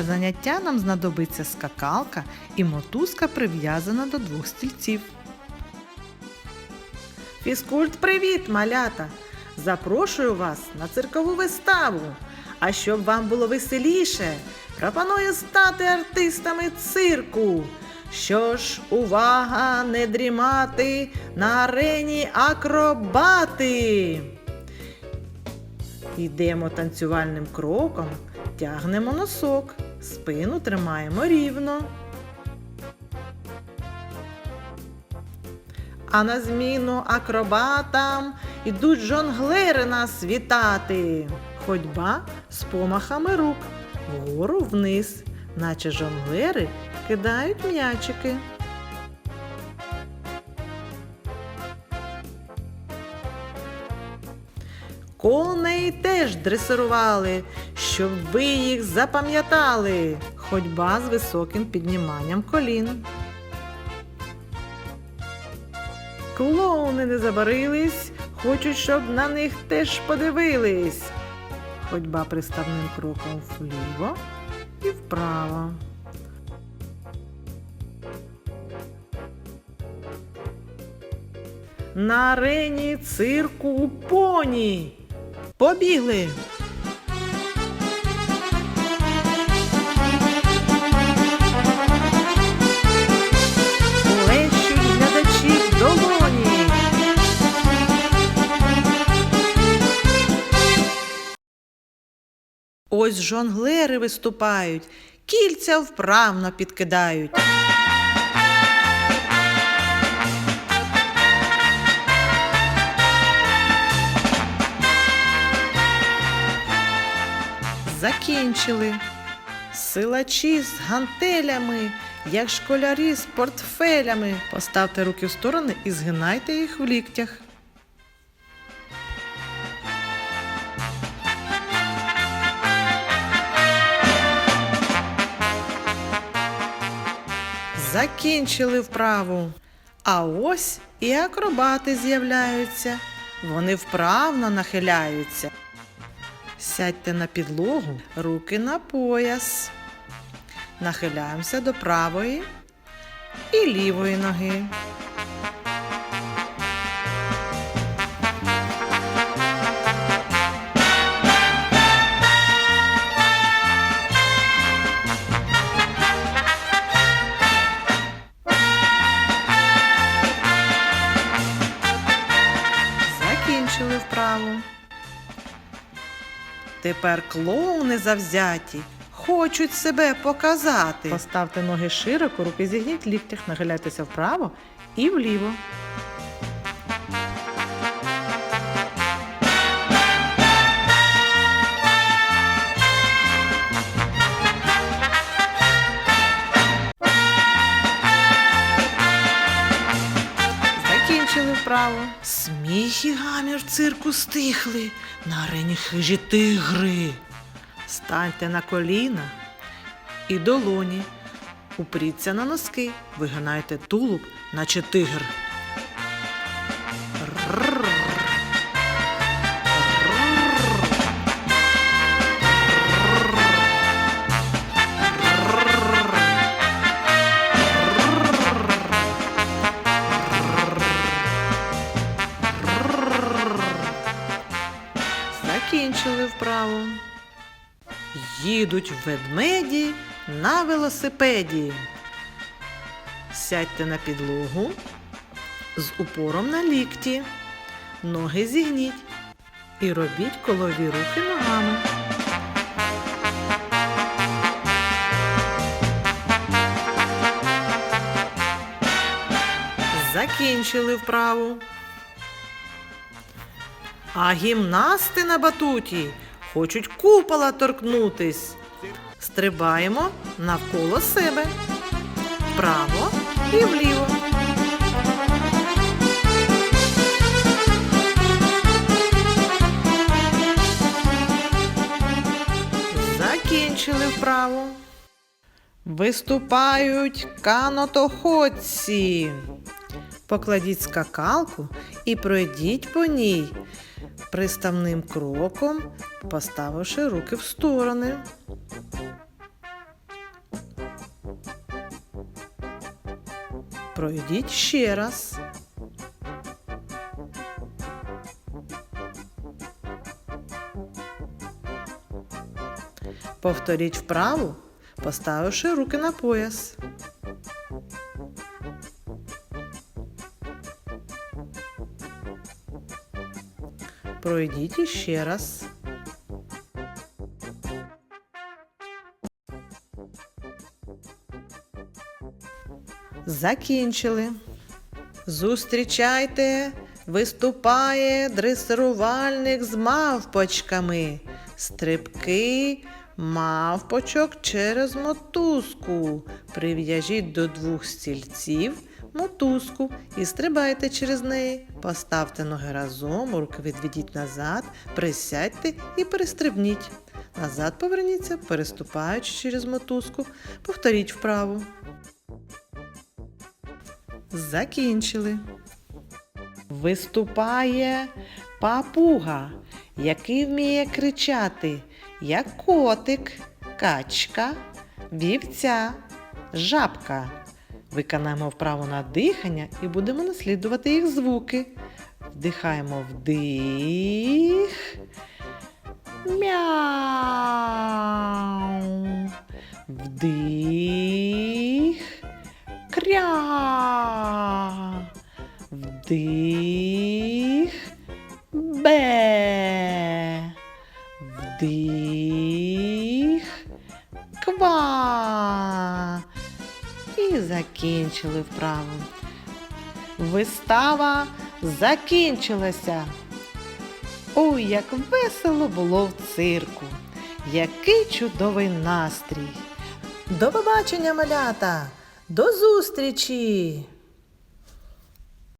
Для заняття нам знадобиться скакалка і мотузка прив'язана до двох стільців. Фізкульт, привіт, малята! Запрошую вас на циркову виставу. А щоб вам було веселіше, пропоную стати артистами цирку. Що ж, увага, не дрімати на арені акробати. Йдемо танцювальним кроком, тягнемо носок, спину тримаємо рівно. А на зміну акробатам ідуть жонглери нас вітати. Ходьба з помахами рук, вгору вниз, наче жонглери кидають м'ячики. Коней теж дресирували, щоб ви їх запам'ятали. Ходьба з високим підніманням колін. Клоуни не забарились, хочуть, щоб на них теж подивились. Ходьба приставним кроком вліво і вправо. На арені цирку поні. Побігли. Ось жонглери виступають, кільця вправно підкидають. Закінчили. Силачі з гантелями, як школярі з портфелями. Поставте руки в сторони і згинайте їх в ліктях. Закінчили вправу. А ось і акробати з'являються. Вони вправно нахиляються. Сядьте на підлогу, руки на пояс. Нахиляємося до правої і лівої ноги. Тепер клоуни завзяті, хочуть себе показати. Поставте ноги широко, руки зігніть ліктях, нахиляйтеся вправо і вліво. Закінчили вправо. Сміх і гамір цирку стихли, на арені хижі тигри. Станьте на коліна і долоні. Упріться на носки, вигинайте тулуб, наче тигр. Вправу. Їдуть ведмеді на велосипеді. Сядьте на підлогу з упором на лікті, ноги зігніть і робіть колові рухи ногами. Закінчили вправу. А гімнасти на батуті хочуть купола торкнутись. Стрибаємо навколо себе. Вправо і вліво. Закінчили вправу. Виступають канотоходці. Покладіть скакалку і пройдіть по ній, приставним кроком, поставивши руки в сторони. Пройдіть ще раз. Повторіть вправу, поставивши руки на пояс. Пройдіть іще раз. Закінчили. Зустрічайте, виступає дресирувальник з мавпочками. Стрибки мавпочок через мотузку. Прив'яжіть до двох стільців мотузку і стрибайте через неї. Поставте ноги разом, руки відведіть назад, присядьте і перестрибніть. Назад поверніться, переступаючи через мотузку. Повторіть вправу. Закінчили. Виступає папуга, який вміє кричати, як котик, качка, вівця, жабка. Виконаємо вправу на дихання і будемо наслідувати їх звуки. Вдихаємо вдих. Мяу. Вдих. Кря. Вдих. Бе. Вдих. Ква. Закінчили вправу. Вистава закінчилася. Ой, як весело було в цирку! Який чудовий настрій! До побачення, малята! До зустрічі!